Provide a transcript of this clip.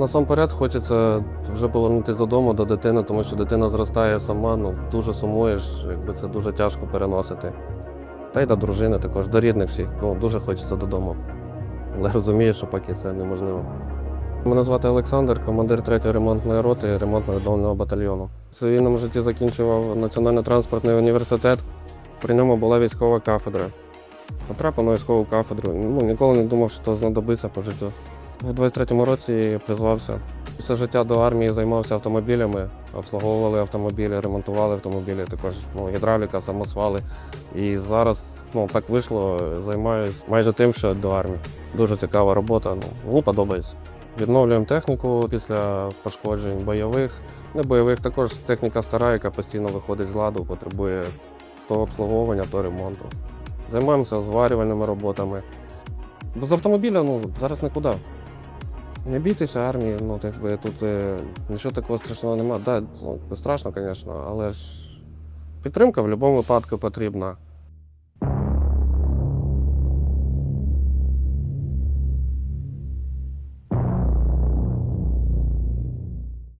Насамперед хочеться вже повернутися додому до дитини, тому що дитина зростає сама, ну дуже сумуєш, якби це дуже тяжко переносити. Та й до дружини також, до рідних всіх. Ну, дуже хочеться додому. Але розумію, що поки це неможливо. Мене звати Олександр, командир 3-ї ремонтної роти ремонтно-відновленого батальйону. В цивільному житті закінчував Національний транспортний університет. При ньому була військова кафедра. Потрапив на військову кафедру. Ну, ніколи не думав, що знадобиться по життю. У 23-му році призвався. Все життя до армії займався автомобілями, обслуговували автомобілі, ремонтували автомобілі, також ну, гідравліка, самосвали. І зараз ну, так вийшло, займаюся майже тим, що до армії. Дуже цікава робота, ну, мені подобається. Відновлюємо техніку після пошкоджень бойових. Не бойових, також техніка стара, яка постійно виходить з ладу, потребує то обслуговування, то ремонту. Займаємося зварювальними роботами. Без автомобіля ну, зараз нікуди. Не бійтеся армії, ну якби тут е, нічого такого страшного немає. Да, ну, страшно, звісно, але ж підтримка в будь-якому випадку потрібна.